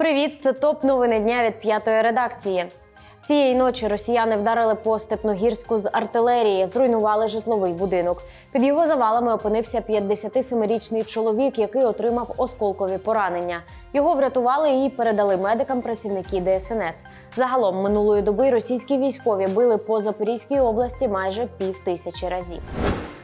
Привіт, це топ новини дня від п'ятої редакції. Цієї ночі росіяни вдарили по Степногірську з артилерії, зруйнували житловий будинок. Під його завалами опинився 57-річний чоловік, який отримав осколкові поранення. Його врятували і передали медикам працівники ДСНС. Загалом минулої доби російські військові били по Запорізькій області майже пів тисячі разів.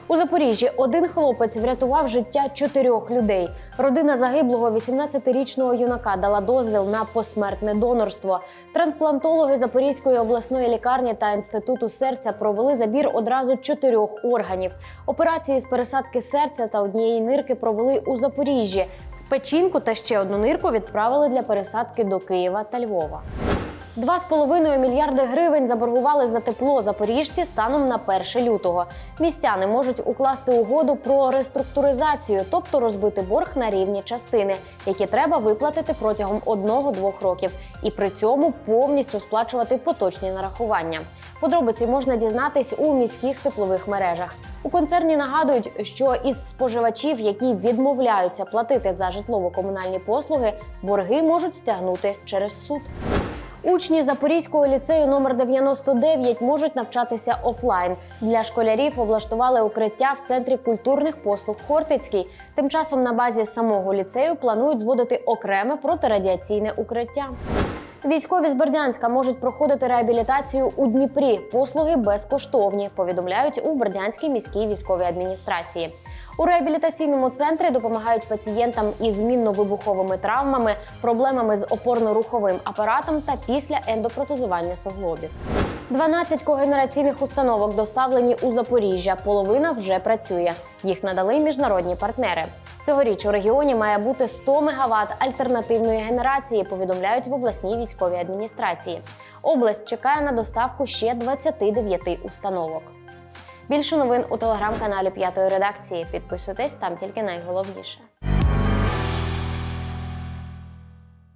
У Запоріжжі один хлопець врятував життя чотирьох людей. Родина загиблого 18-річного юнака дала дозвіл на посмертне донорство. Трансплантологи Запорізької обласної лікарні та інституту серця провели забір одразу чотирьох органів. Операції з пересадки серця та однієї нирки провели у Запоріжжі. Печінку та ще одну нирку відправили для пересадки до Києва та Львова. 2,5 мільярди гривень заборгували за тепло запоріжці станом на 1 лютого. Містяни можуть укласти угоду про реструктуризацію, тобто розбити борг на рівні частини, які треба виплатити протягом 1-2 років, і при цьому повністю сплачувати поточні нарахування. Подробиці можна дізнатись у міських теплових мережах. У концерні нагадують, що із споживачів, які відмовляються платити за житлово-комунальні послуги, борги можуть стягнути через суд. Учні Запорізького ліцею номер 99 можуть навчатися офлайн. Для школярів облаштували укриття в центрі культурних послуг Хортицький. Тим часом на базі самого ліцею планують зводити окреме протирадіаційне укриття. Військові з Бердянська можуть проходити реабілітацію у Дніпрі. Послуги безкоштовні, повідомляють у Бердянській міській військовій адміністрації. У реабілітаційному центрі допомагають пацієнтам із мінно-вибуховими травмами, проблемами з опорно-руховим апаратом та після ендопротезування суглобів. 12 когенераційних установок доставлені у Запоріжжя. Половина вже працює. Їх надали міжнародні партнери. Цьогоріч у регіоні має бути 100 МВт альтернативної генерації. Повідомляють в обласній військовій адміністрації. Область чекає на доставку ще 29 установок. Більше новин у телеграм-каналі П'ятої редакції. Підписуйтесь там тільки найголовніше.